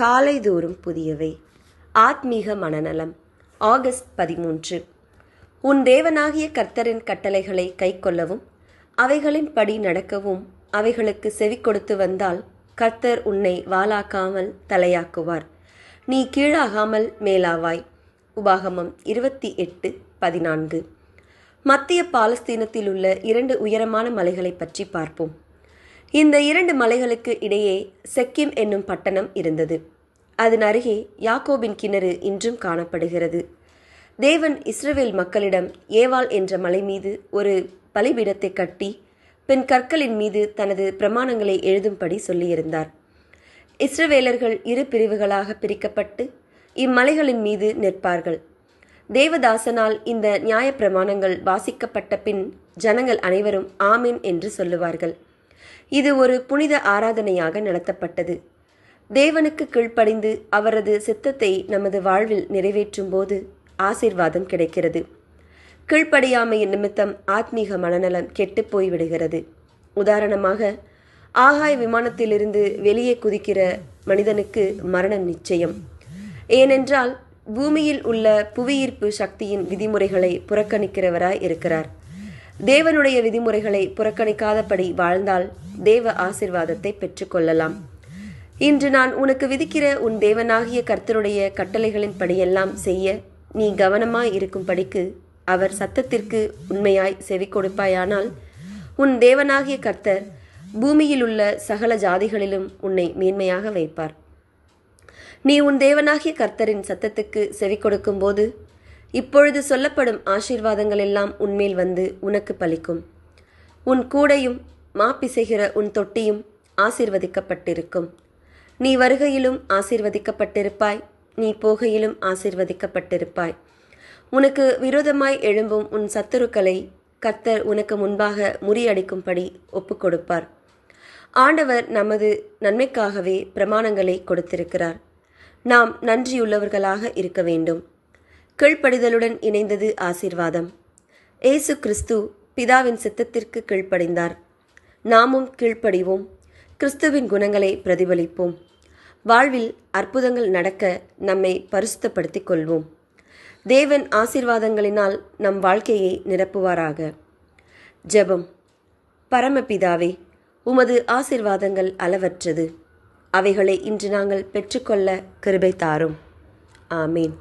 காலைதோறும் புதியவை. ஆத்மீக மனநலம். ஆகஸ்ட் பதிமூன்று. உன் தேவனாகிய கர்த்தரின் கட்டளைகளை கைக்கொள்ளவும் அவைகளின் படி நடக்கவும் அவைகளுக்கு செவி கொடுத்து வந்தால் கர்த்தர் உன்னை வாளாக்காமல் தலையாக்குவார். நீ கீழாகாமல் மேலாவாய். உபாகமம் இருபத்தி எட்டு பதினான்கு. மத்திய பாலஸ்தீனத்தில் உள்ள இரண்டு உயரமான மலைகளை பற்றி பார்ப்போம். இந்த இரண்டு மலைகளுக்கு இடையே செக்கிம் என்னும் பட்டணம் இருந்தது. அதன் அருகே யாக்கோபின் கிணறு இன்றும் காணப்படுகிறது. தேவன் இஸ்ரவேல் மக்களிடம் ஏவாள் என்ற மலை மீது ஒரு பலிபீடத்தை கட்டி பின் கற்களின் மீது தனது பிரமாணங்களை எழுதும்படி சொல்லியிருந்தார். இஸ்ரவேலர்கள் இரு பிரிவுகளாக பிரிக்கப்பட்டு இம்மலைகளின் மீது நிற்பார்கள். தேவதாசனால் இந்த நியாயப்பிரமாணங்கள் வாசிக்கப்பட்ட பின் ஜனங்கள் அனைவரும் ஆமீன் என்று சொல்லுவார்கள். இது ஒரு புனித ஆராதனையாக நடத்தப்பட்டது. தேவனுக்கு கீழ்ப்படிந்து அவரது சித்தத்தை நமது வாழ்வில் நிறைவேற்றும் போது ஆசீர்வாதம் கிடைக்கிறது. கீழ்ப்படியாமையின் நிமித்தம் ஆத்மீக மனநலம் கெட்டு போய்விடுகிறது. உதாரணமாக ஆகாய விமானத்திலிருந்து வெளியே குதிக்கிற மனிதனுக்கு மரணம் நிச்சயம். ஏனென்றால் பூமியில் உள்ள புவியீர்ப்பு சக்தியின் விதிமுறைகளை புறக்கணிக்கிறவராய் இருக்கிறார். தேவனுடைய விதிமுறைகளை புறக்கணிக்காதபடி வாழ்ந்தால் தேவ ஆசிர்வாதத்தை பெற்றுக்கொள்ளலாம் இன்று நான் உனக்கு விதிக்கிற உன் தேவனாகிய கர்த்தருடைய கட்டளைகளின் படியெல்லாம் செய்ய நீ கவனமாய் இருக்கும்படிக்கு அவர் சத்தத்திற்கு உண்மையாய் செவி கொடுப்பாயானால் உன் தேவனாகிய கர்த்தர் பூமியில் உள்ள சகல ஜாதிகளிலும் உன்னை மேன்மையாக வைப்பார். நீ உன் தேவனாகிய கர்த்தரின் சத்தத்துக்கு செவி கொடுக்கும்போது இப்பொழுது சொல்லப்படும் ஆசீர்வாதங்கள் எல்லாம் உன்மேல் வந்து உனக்கு பலிக்கும். உன் கூடையும் மாப்பிசைகிற உன் தொட்டியும் ஆசீர்வதிக்கப்பட்டிருக்கும். நீ வருகையிலும் ஆசீர்வதிக்கப்பட்டிருப்பாய். நீ போகையிலும் ஆசீர்வதிக்கப்பட்டிருப்பாய். உனக்கு விரோதமாய் எழும்பும் உன் சத்துருக்களை கர்த்தர் உனக்கு முன்பாக முறியடிக்கும்படி ஒப்புக்கொடுப்பார். ஆண்டவர் நமது நன்மைக்காகவே பிரமாணங்களை கொடுத்திருக்கிறார். நாம் நன்றியுள்ளவர்களாக இருக்க வேண்டும். கீழ்ப்படிதலுடன் இணைந்தது ஆசீர்வாதம். ஏசு கிறிஸ்து பிதாவின் சித்தத்திற்கு கீழ்ப்படிந்தார். நாமும் கீழ்ப்படிவோம். கிறிஸ்துவின் குணங்களை பிரதிபலிப்போம். வாழ்வில் அற்புதங்கள் நடக்க நம்மை பரிசுத்தப்படுத்திக் கொள்வோம். தேவன் ஆசீர்வாதங்களினால் நம் வாழ்க்கையை நிரப்புவாராக. ஜெபம். பரமபிதாவே உமது ஆசீர்வாதங்கள் அளவற்றது. அவைகளை இன்று நாங்கள் பெற்றுக்கொள்ள கிருபை தாரும். ஆமீன்.